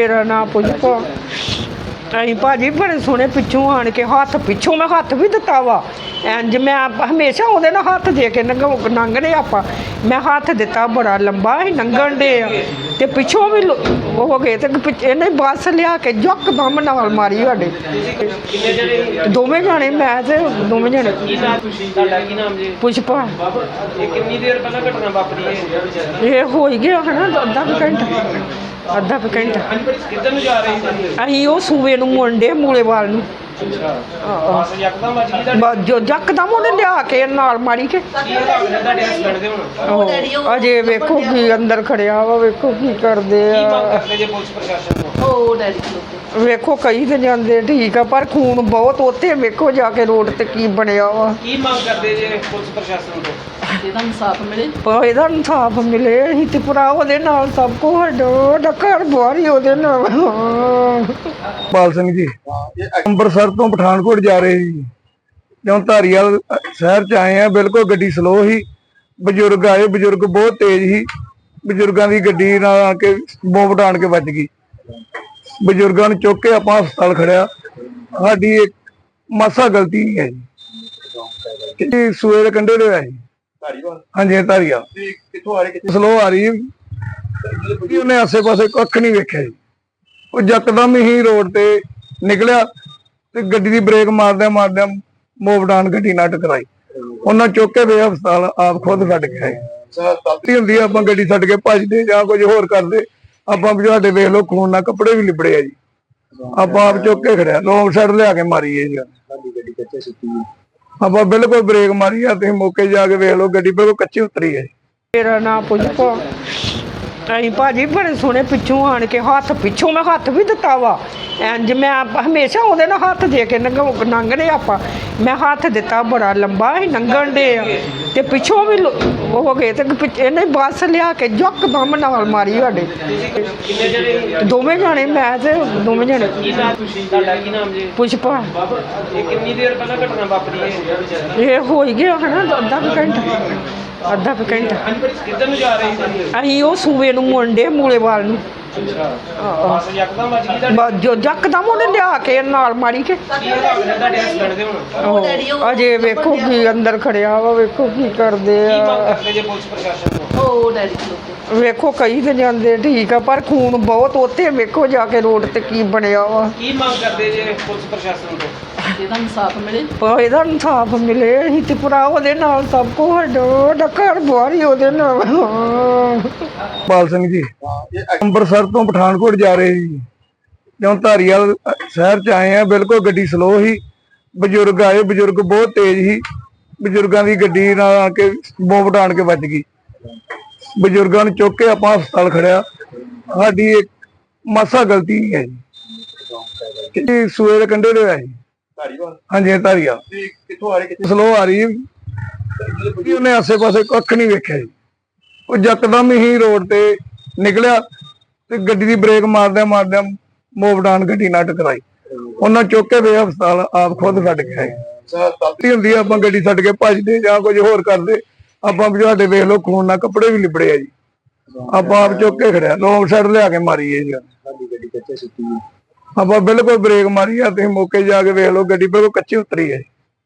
ਮੇਰਾ ਨਾਮ ਪੁਸ਼ਪਾ ਅਸੀਂ ਭਾਜੀ ਬੜੇ ਸੋਹਣੇ ਪਿੱਛੋਂ ਆਣ ਕੇ ਹੱਥ ਪਿੱਛੋਂ ਮੈਂ ਹੱਥ ਵੀ ਦਿੱਤਾ ਵਾ। ਇੰਜ ਮੈਂ ਹਮੇਸ਼ਾ ਉਹਦੇ ਨਾਲ ਹੱਥ ਦੇ ਕੇ ਲੰਘ- ਲੰਘਦੇ ਆਪਾਂ। ਮੈਂ ਹੱਥ ਦਿੱਤਾ ਬੜਾ ਲੰਬਾ ਸੀ ਲੰਘਣ ਦੇ ਆ। ਤੇ ਪਿੱਛੋਂ ਵੀ ਲੋ- ਹੋ ਗਏ ਤੇ ਪਿੱਛੇ ਇਹਨੇ ਬੱਸ ਲਿਆ ਕੇ ਯਕਦਮ ਨਾਲ ਮਾਰੀ ਸਾਡੇ। ਦੋਵੇਂ ਜਾਣੇ ਮੈਂ ਤੇ ਦੋਵੇਂ ਜਾਣੇ। ਕੀ ਨਾਮ ਤੁਸੀਂ? ਤੁਹਾਡਾ ਕੀ ਨਾਮ ਜੀ? ਪੁਸ਼ਪਾ। ਇਹ ਕਿੰਨੀ ਦੇਰ ਪਹਿਲਾਂ ਘਟਨਾ ਵਾਪਰੀ ਹੈ? ਇਹ ਹੋ ਹੀ ਗਿਆ ਹਨਾ ਅੱਧਾ ਕੁ ਘੰਟਾ। ਅੱਧਾ ਕੁ ਘੰਟਾ। ਕਿੱਧਰ ਨੂੰ ਜਾ ਰਹੇ ਸੀ? ਅਸੀਂ ਉਹ ਸੂਵੇ ਨੂੰ ਮੁੰਡੇ ਮੂਲੇਵਾਲ ਨੂੰ। ਅੱਛਾ ਆਹ, ਬਸ ਯਕਦਮ ਵੱਜ ਗਈ ਤੁਹਾਡੀ? ਬਸ ਜੋ ਯਕਦਮ ਉਹਨੇ ਲਿਆ ਕੇ ਨਾਲ ਮਾਰੀ ਕੇ। ਕੀ ਹਾਲਾਤ ਨੇ ਤੁਹਾਡੇ ਹਸਬੰਡ ਦੇ ਹੁਣ? ਉਹ ਅਜੇ ਵੇਖੋ ਕੀ ਅੰਦਰ ਖੜਿਆ ਵਾ ਵੇਖੋ ਕੀ ਕਰਦੇ ਕੀ ਮੰਗ ਆ ਕਰਦੇ ਜੇ ਪੁਲਿਸ ਪ੍ਰਸ਼ਾਸਨ ਤੋਂ? ਵੇਖੋ ਕਈ ਤੇ ਜਾਂਦੇ ਠੀਕ ਆ ਪਰ ਖੂਨ ਬਹੁਤ ਉੱਥੇ ਵੇਖੋ ਜਾ ਕੇ ਰੋਡ ਤੇ ਕੀ ਬਣਿਆ ਵਾ। ਕੀ ਮੰਗ ਕਰਦੇ ਜੇ ਪੁਲਿਸ ਪ੍ਰਸ਼ਾਸਨ ਤੋਂ? ਇਹਦਾ ਇਨਸਾਫ ਮਿਲੇ। ਪਰ ਇਹਦਾ ਇਨਸਾਫ ਮਿਲੇ ਅਸੀਂ ਤੇ ਭਰਾ ਉਹਦੇ ਨਾਲ ਸਭ ਕੁਝ ਸਾਡਾ ਘਰ ਬਾਹਰ ਹੀ ਉਹਦੇ ਨਾਲ। ਪਾਲ ਸਿੰਘ ਜੀ ਅੰਮ੍ਰਿਤਸਰ ਤੋਂ ਪਠਾਨਕੋਟ ਜਾ ਰਹੇ ਸੀ ਜਦੋਂ ਧਾਰੀਵਾਲ ਸ਼ਹਿਰ ਚ ਆਏ ਆ ਬਿਲਕੁਲ ਗੱਡੀ ਸਲੋ ਸੀ। ਬਜ਼ੁਰਗ ਆਏ ਬਜ਼ੁਰਗ ਬਹੁਤ ਤੇਜ਼ ਸੀ। ਬਜ਼ੁਰਗਾਂ ਦੀ ਗੱਡੀ ਨਾਲ ਆ ਕੇ ਬੋਮ ਆਣ ਕੇ ਵੱਜ ਗਈ। ਬਜ਼ੁਰਗਾਂ ਨੂੰ ਚੁੱਕ ਕੇ ਆਪਾਂ ਹਸਪਤਾਲ ਖੜਿਆ। ਸਾਡੀ ਇੱਕ ਮਾਸਾ ਗਲਤੀ ਨਹੀਂ ਹੈ ਜੀ। ਕਿ ਸੂਏ ਦੇ ਕੰਢੇ ਦੇ ਹੋਇਆ ਜੀ। ਹਾਂਜੀ ਧਾਰੀਵਾਲ ਕਿੱਥੋਂ ਆ ਰਹੇ ਕਿੱਥੇ? ਸਲੋ ਆ ਰਹੀ ਵੀ ਉਹਨੇ ਆਸੇ ਪਾਸੇ ਕੱਖ ਨਹੀਂ ਵੇਖਿਆ ਜੀ। ਉਹ ਯਕਦਮ ਹੀ ਰੋਡ ਤੇ ਨਿਕਲਿਆ ਤੇ ਗੱਡੀ ਦੀ ਬ੍ਰੇਕ ਮਾਰਦਿਆਂ ਮਾਰਦਿਆਂ ਮੋਵਡਾਨ ਗੱਡੀ ਨਾਲ ਟਕਰਾਈ। ਉਹਨਾਂ ਚੁੱਕ ਕੇ ਵੇ ਹਸਪਤਾਲ ਆਪ ਖੁਦ ਛੱਡ ਕੇ ਆਏ। ਗਲਤੀ ਹੁੰਦੀ ਆਪਾਂ ਗੱਡੀ ਛੱਡ ਕੇ ਭੱਜਦੇ ਜਾਂ ਕੁਝ ਹੋਰ ਕਰਦੇ ਆਪਾਂ ਤੁਹਾਡੇ ਵੇਖ ਲਓ ਖੂਨ ਨਾਲ ਕੱਪੜੇ ਵੀ ਲਿਬੜੇ ਆ ਜੀ। ਆਪਾਂ ਆਪ ਚੁੱਕ ਕੇ ਖੜਿਆ। ਰੋਂਗ ਸਾਈਡ ਲਿਆ ਕੇ ਮਾਰੀ ਹੈ ਜੀ। ਗੱਡੀ ਸੁੱਤੀ ਆਪਾਂ ਬਿਲਕੁਲ ਬ੍ਰੇਕ ਮਾਰੀ ਆ, ਤੁਸੀਂ ਮੌਕੇ ਜਾ ਕੇ ਵੇਖ ਲਓ, ਗੱਡੀ ਬਿਲਕੁਲ ਕੱਚੀ ਉਤਰੀ ਹੈ ਜੀ। ਮੇਰਾ ਨਾਮ ਪੁਸ਼ਪਾ ਅਸੀਂ ਭਾਜੀ ਬੜੇ ਸੋਹਣੇ ਪਿੱਛੋਂ ਆਣ ਕੇ ਹੱਥ, ਪਿੱਛੋਂ ਮੈਂ ਹੱਥ ਵੀ ਦਿੱਤਾ ਵਾ। ਇੰਜ ਮੈਂ ਹਮੇਸ਼ਾ ਉਹਦੇ ਨਾਲ ਹੱਥ ਦੇ ਕੇ ਲੰਘਦੇ ਆਪਾਂ। ਮੈਂ ਹੱਥ ਦਿੱਤਾ ਬੜਾ ਲੰਬਾ ਸੀ ਲੰਘਣ ਦੇ ਆ। ਤੇ ਪਿੱਛੋਂ ਵੀ ਲੋ- ਹੋ ਗਏ ਤੇ ਪਿੱਛੇ ਇਹਨੇ ਬੱਸ ਲਿਆ ਕੇ ਯਕਦਮ ਨਾਲ ਮਾਰੀ ਸਾਡੇ। ਕਿੰਨੇ ਜਣੇ ਦੋਵੇਂ ਜਾਣੇ ਮੈਂ ਤੇ ਦੋਵੇਂ ਜਾਣੇ। ਕੀ ਨਾਮ ਤੁਸੀਂ? ਤੁਹਾਡਾ ਕੀ ਨਾਮ ਜੀ? ਪੁਸ਼ਪਾ। ਇਹ ਕਿੰਨੀ ਦੇਰ ਪਹਿਲਾਂ ਘਟਨਾ ਵਾਪਰੀ ਹੈ? ਇਹ ਹੋ ਹੀ ਗਿਆ ਹਨਾ ਅੱਧਾ ਕੁ ਘੰਟਾ। ਅੱਧਾ ਕੁ ਘੰਟਾ। ਕਿੱਧਰ ਨੂੰ ਜਾ ਰਹੇ ਸੀ? ਅਸੀਂ ਉਹ ਸੂਵੇ ਨੂੰ ਮੁੰਡੇ ਮੂਲੇਵਾਲ ਨੂੰ ਅੱਛਾ ਆਹ, ਬਸ ਯਕਦਮ ਵੱਜ ਗਈ ਤੁਹਾਡੀ। ਬਸ ਜੋ ਯਕਦਮ ਉਹਨੇ ਲਿਆ ਕੇ ਨਾਲ ਮਾਰੀ ਕੇ। ਕੀ ਹਾਲਾਤ ਨੇ ਤੁਹਾਡੇ ਹਸਬੰਡ ਦੇ ਹੁਣ। ਉਹ ਅਜੇ ਵੇਖੋ ਕੀ ਅੰਦਰ ਖੜਿਆ ਵਾ ਵੇਖੋ ਕੀ ਕਰਦੇ ਮੰਗ ਆ ਕਰਦੇ ਜੇ ਪੁਲਿਸ ਪ੍ਰਸ਼ਾਸਨ ਤੋਂ? ਉਹ ਡੈਡੀ ਖਲੋਤੇ ਵੇਖੋ ਕਈ ਤੇ ਜਾਂਦੇ ਠੀਕ ਆ ਪਰ ਖੂਨ ਬਹੁਤ ਉੱਥੇ ਵੇਖੋ ਜਾ ਕੇ ਰੋਡ ਤੇ ਕੀ ਬਣਿਆ ਵਾ। ਕੀ ਮੰਗ ਕਰਦੇ ਜੇ ਪੁਲਿਸ ਪ੍ਰਸ਼ਾਸਨ ਤੋਂ? ਇਹਦਾ ਇਨਸਾਫ ਮਿਲੇ। ਪਰ ਇਹਦਾ ਇਨਸਾਫ ਮਿਲੇ ਅਸੀਂ ਤੇ ਭਰਾ ਉਹਦੇ ਨਾਲ ਸਭ ਕੁਝ ਸਾਡਾ ਘਰ ਬਾਹਰ ਹੀ ਉਹਦੇ ਨਾਲ। ਪਾਲ ਸਿੰਘ ਜੀ ਅੰਮ੍ਰਿਤਸਰ ਤੋਂ ਪਠਾਨਕੋਟ ਜਾ ਰਹੇ ਸੀ। ਜਦੋਂ ਧਾਰੀਵਾਲ ਸ਼ਹਿਰ ਚ ਆਏ ਆ ਬਿਲਕੁਲ ਗੱਡੀ ਸਲੋ ਸੀ। ਬਜ਼ੁਰਗ ਆਏ ਬਜ਼ੁਰਗ ਬਹੁਤ ਤੇਜ਼ ਸੀ। ਬਜ਼ੁਰਗਾਂ ਦੀ ਗੱਡੀ ਨਾਲ ਆ ਕੇ ਬੋਮ ਆਣ ਕੇ ਵੱਜ ਗਈ। ਬਜ਼ੁਰਗਾਂ ਨੂੰ ਚੁੱਕ ਕੇ ਆਪਾਂ ਹਸਪਤਾਲ ਖੜਿਆ। ਸਾਡੀ ਇੱਕ ਮਾਸਾ ਗਲਤੀ ਨਹੀਂ ਹੈ ਜੀ। ਕਿ ਸੂਏ ਦੇ ਕੰਢੇ ਦੇ ਹੋਇਆ ਜੀ ਧਾਰੀਵਾਲ? ਹਾਂਜੀ ਧਾਰੀਵਾਲ। ਕਿੱਥੋਂ ਆ ਰਹੇ? ਕਿੱਥੇ? ਸਲੋ ਆ ਰਹੀ। ਵੀ ਉਹਨੇ ਆਸੇ ਪਾਸੇ ਕੱਖ ਨਹੀਂ ਵੇਖਿਆ ਜੀ। ਉਹ ਯਕਦਮ ਹੀ ਰੋਡ ਤੇ ਨਿਕਲਿਆ ਤੇ ਗੱਡੀ ਦੀ ਬ੍ਰੇਕ ਮਾਰਦਿਆਂ ਮਾਰਦਿਆਂ ਮੋਵਡਾਨ ਗੱਡੀ ਨਾਲ ਟਕਰਾਈ। ਉਹਨਾਂ ਚੁੱਕ ਕੇ ਵੇ ਹਸਪਤਾਲ ਆਪ ਖੁਦ ਛੱਡ ਕੇ ਆਏ। ਗਲਤੀ ਹੁੰਦੀ ਆ ਆਪਾਂ ਗੱਡੀ ਛੱਡ ਕੇ ਭੱਜਦੇ ਜਾਂ ਕੁਝ ਹੋਰ ਕਰਦੇ ਆਪਾਂ ਵੀ ਤੁਹਾਡੇ ਵੇਖ ਲਓ ਖੂਨ ਨਾਲ ਕੱਪੜੇ ਵੀ ਲਿਬੜੇ ਆ ਜੀ। ਆਪਾਂ ਆਪ ਚੁੱਕ ਕੇ ਖੜਿਆ। ਰੋਂਗ ਸਾਈਡ ਲਿਆ ਕੇ ਮਾਰੀ ਹੈ ਜੀ। ਗੱਡੀ ਸੁੱਤੀ ਆਪਾਂ ਬਿਲਕੁਲ ਬ੍ਰੇਕ ਮਾਰੀ ਆ ਤੁਸੀਂ ਮੌਕੇ ਜਾ ਕੇ ਵੇਖ ਲਓ ਗੱਡੀ ਬਿਲਕੁਲ ਕੱਚੀ ਉਤਰੀ ਹੈ